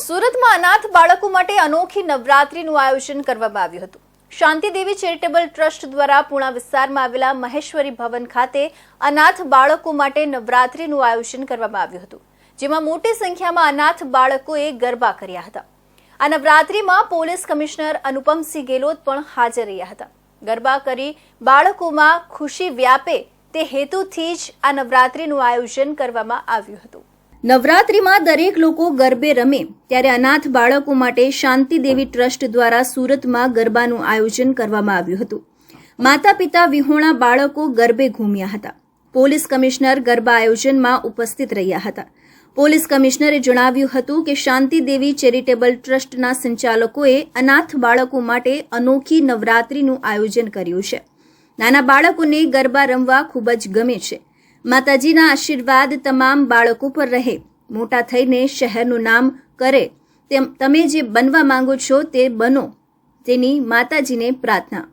સુરતમાં અનાથ બાળકો માટે અનોખી નવરાત્રીનું આયોજન કરવામાં આવ્યું હતું. શાંતિદેવી ચેરિટેબલ ટ્રસ્ટ દ્વારા પૂણા વિસ્તારમાં આવેલા મહેશ્વરી ભવન ખાતે અનાથ બાળકો માટે નવરાત્રીનું આયોજન કરવામાં આવ્યું હતું, જેમાં મોટી સંખ્યામાં અનાથ બાળકોએ ગરબા કર્યા હતા. આ નવરાત્રીમાં પોલીસ કમિશનર અનુપમસિંહ ગેલોત પણ હાજર રહ્યા હતા. ગરબા કરી બાળકોમાં ખુશી વ્યાપે તે હેતુથી જ આ નવરાત્રીનું આયોજન કરવામાં આવ્યું હતું. નવરાત્રીમાં દરેક લોકો ગરબે રમે ત્યારે અનાથ બાળકો માટે શાંતિ દેવી ટ્રસ્ટ દ્વારા સુરતમાં ગરબાનું આયોજન કરવામાં આવ્યું હતું. માતા પિતા વિહોણા બાળકો ગરબે ઘૂમ્યા હતા. પોલીસ કમિશનર ગરબા આયોજનમાં ઉપસ્થિત રહ્યા હતા. પોલીસ કમિશનરે જણાવ્યું હતું કે શાંતિ દેવી ચેરિટેબલ ટ્રસ્ટના સંચાલકોએ અનાથ બાળકો માટે અનોખી નવરાત્રીનું આયોજન કર્યું છે. નાના બાળકોને ગરબા રમવા ખૂબ જ ગમે છે. માતાજીના આશીર્વાદ તમામ બાળકો પર રહે. મોટા થઈને શહેરનું નામ કરે. તેમ તમે જે બનવા માંગો છો તે બનો. તેની માતાજીને પ્રાર્થના.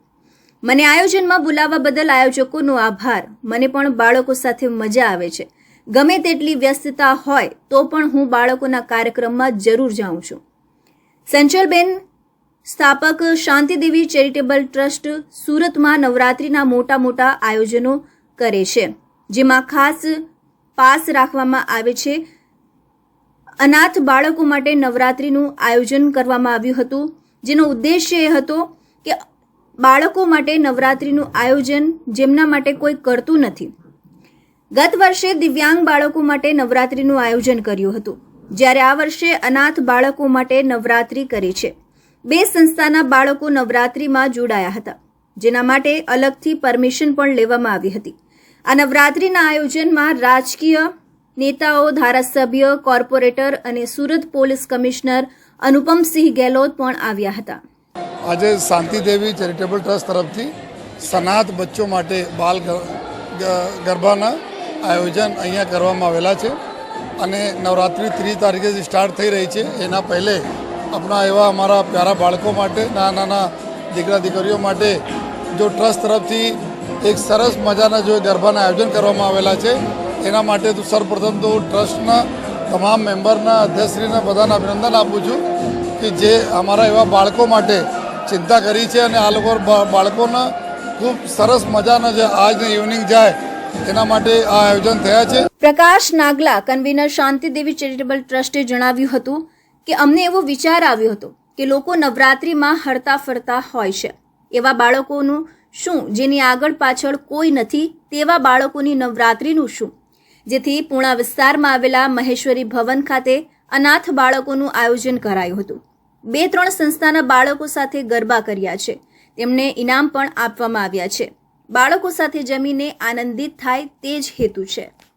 મને આયોજનમાં બોલાવવા બદલ આયોજકોનો આભાર. મને પણ બાળકો સાથે મજા આવે છે. ગમે તેટલી વ્યસ્તતા હોય તો પણ હું બાળકોના કાર્યક્રમમાં જરૂર જાઉં છું. સંચલબેન સ્થાપક શાંતિદેવી ચેરિટેબલ ટ્રસ્ટ સુરતમાં નવરાત્રિના મોટા મોટા આયોજનો કરે છે. જેમાં ખાસ પાસ રાખવામાં આવે છે. અનાથ બાળકો માટે નવરાત્રિનું આયોજન કરવામાં આવ્યું હતું. જેનો ઉદ્દેશ્ય એ હતો કે બાળકો માટે નવરાત્રિનું આયોજન જેમના માટે કોઈ કરતું નથી. ગત વર્ષે દિવ્યાંગ બાળકો માટે નવરાત્રિનું આયોજન કર્યું હતું. જ્યારે આ વર્ષે અનાથ બાળકો માટે નવરાત્રિ કરી છે. બે સંસ્થાના બાળકો નવરાત્રિમાં જોડાયા હતા. જેના માટે અલગથી પરમિશન પણ લેવામાં આવી હતી. આ નવરાત્રિના આયોજનમાં રાજકીય નેતાઓ, ધારાસભ્ય, કોર્પોરેટર અને સુરત પોલીસ કમિશનર અનુપમસિંહ ગેહલોત પણ આવ્યા હતા. આજે શાંતિદેવી ચેરિટેબલ ટ્રસ્ટ તરફથી સનાત બચ્ચો માટે બાલ ગરબાના આયોજન અહીંયા કરવામાં આવેલા છે અને નવરાત્રિ ત્રીસ તારીખે સ્ટાર્ટ થઈ રહી છે એના પહેલે આપણા એવા અમારા પ્યારા બાળકો માટે નાના નાના દીકરા દીકરીઓ માટે જો ટ્રસ્ટ તરફથી એક સરસ મજાના જો ગરબાના આયોજન કરવામાં આવેલા છે. એના માટે તો સર્વપ્રથમ તો ટ્રસ્ટના તમામ મેમ્બરના અધ્યક્ષશ્રીને બધાને અભિનંદન આપું છું કે જે અમારા એવા બાળકો માટે ચિંતા કરી છે અને આ લોકો બાળકોને ખૂબ સરસ મજાના જે આજની ઇવનિંગ જાય, એના માટે આ આયોજન થયા છે. પ્રકાશ નાગલા કન્વીનર શાંતિદેવી ચેરિટેબલ ટ્રસ્ટે જણાવ્યું હતું કે અમને એવો વિચાર આવ્યો હતો કે લોકો નવરાત્રિમાં હરતા ફરતા હોય છે. એવા બાળકોનું શું જેની આગળ પાછળ કોઈ નથી તેવા બાળકોની નવરાત્રિનું શું? જેથી પૂણા વિસ્તારમાં આવેલા મહેશ્વરી ભવન ખાતે અનાથ બાળકોનું આયોજન કરાયું હતું. બે ત્રણ સંસ્થાના બાળકો સાથે ગરબા કર્યા છે. તેમને ઇનામ પણ આપવામાં આવ્યા છે. બાળકો સાથે જમીને આનંદિત થાય તે જ હેતુ છે.